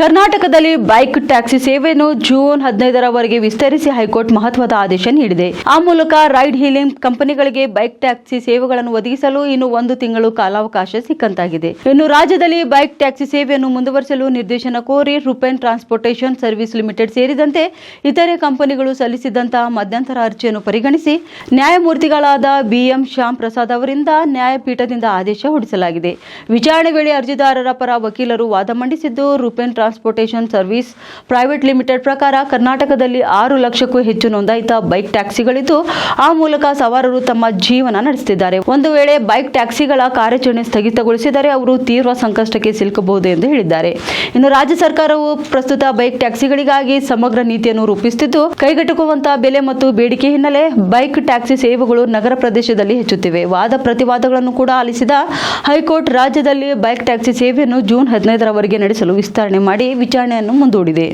ಕರ್ನಾಟಕದಲ್ಲಿ bike taxi ಸೇವೆಯನ್ನು June ಹದಿನೈದರವರೆಗೆ ವಿಸ್ತರಿಸಿ ಹೈಕೋರ್ಟ್ ಮಹತ್ವದ ಆದೇಶ ನೀಡಿದೆ. ಆ ಮೂಲಕ ರೈಡ್ ಹೀಲಿಂಗ್ ಕಂಪನಿಗಳಿಗೆ ಬೈಕ್ ಟ್ಯಾಕ್ಸಿ ಸೇವೆಗಳನ್ನು ಒದಗಿಸಲು ಇನ್ನು ಒಂದು ತಿಂಗಳು ಕಾಲಾವಕಾಶ ಸಿಕ್ಕಂತಾಗಿದೆ. ಇನ್ನು ರಾಜ್ಯದಲ್ಲಿ ಬೈಕ್ ಟ್ಯಾಕ್ಸಿ ಸೇವೆಯನ್ನು ಮುಂದುವರಿಸಲು ನಿರ್ದೇಶನ ಕೋರಿ ರುಪೇನ್ ಟ್ರಾನ್ಸ್ಪೋರ್ಟೇಷನ್ ಸರ್ವಿಸ್ ಲಿಮಿಟೆಡ್ ಸೇರಿದಂತೆ ಇತರೆ ಕಂಪನಿಗಳು ಸಲ್ಲಿಸಿದಂತಹ ಮಧ್ಯಂತರ ಅರ್ಜಿಯನ್ನು ಪರಿಗಣಿಸಿ ನ್ಯಾಯಮೂರ್ತಿಗಳಾದ ಬಿಎಂ ಶ್ಯಾಮ್ ಪ್ರಸಾದ್ ಅವರಿಂದ ನ್ಯಾಯಪೀಠದಿಂದ ಆದೇಶ ಹೊರಡಿಸಲಾಗಿದೆ. ವಿಚಾರಣೆ ವೇಳೆ ಅರ್ಜಿದಾರರ ಪರ ವಕೀಲರು ವಾದ ಮಂಡಿಸಿದ್ದು, Roppen transportation service private limited ಪ್ರಕಾರ ಕರ್ನಾಟಕದಲ್ಲಿ ಆರು ಲಕ್ಷಕ್ಕೂ ಹೆಚ್ಚು ನೋಂದಾಯಿತ ಬೈಕ್ ಟ್ಯಾಕ್ಸಿಗಳಿದ್ದು, ಆ ಮೂಲಕ ಸವಾರರು ತಮ್ಮ ಜೀವನ ನಡೆಸುತ್ತಿದ್ದಾರೆ ಒಂದು ವೇಳೆ ಬೈಕ್ ಟ್ಯಾಕ್ಸಿಗಳ ಕಾರ್ಯಾಚರಣೆ ಸ್ಥಗಿತಗೊಳಿಸಿದರೆ ಅವರು ತೀವ್ರ ಸಂಕಷ್ಟಕ್ಕೆ ಸಿಲುಕಬಹುದು ಎಂದು ಹೇಳಿದ್ದಾರೆ. ಇನ್ನು ರಾಜ್ಯ ಸರ್ಕಾರವು ಪ್ರಸ್ತುತ ಬೈಕ್ ಟ್ಯಾಕ್ಸಿಗಳಿಗಾಗಿ ಸಮಗ್ರ ನೀತಿಯನ್ನು ರೂಪಿಸುತ್ತಿದ್ದು ಕೈಗೆಟುಕುವಂತಹ ಬೆಲೆ ಮತ್ತು ಬೇಡಿಕೆ ಹಿನ್ನೆಲೆ ಬೈಕ್ ಟ್ಯಾಕ್ಸಿ ಸೇವೆಗಳು ನಗರ ಪ್ರದೇಶದಲ್ಲಿ ಹೆಚ್ಚುತ್ತಿವೆ. ವಾದ ಪ್ರತಿವಾದಗಳನ್ನು ಕೂಡ ಆಲಿಸಿದ ಹೈಕೋರ್ಟ್, ರಾಜ್ಯದಲ್ಲಿ ಬೈಕ್ ಟ್ಯಾಕ್ಸಿ ಸೇವೆಯನ್ನು ಜೂನ್ ಹದಿನೈದರವರೆಗೆ ನಡೆಸಲು ವಿಸ್ತರಣೆ ಮಾಡಿ ವಿಚಾರಣೆಯನ್ನು ಮುಂದೂಡಿದೆ.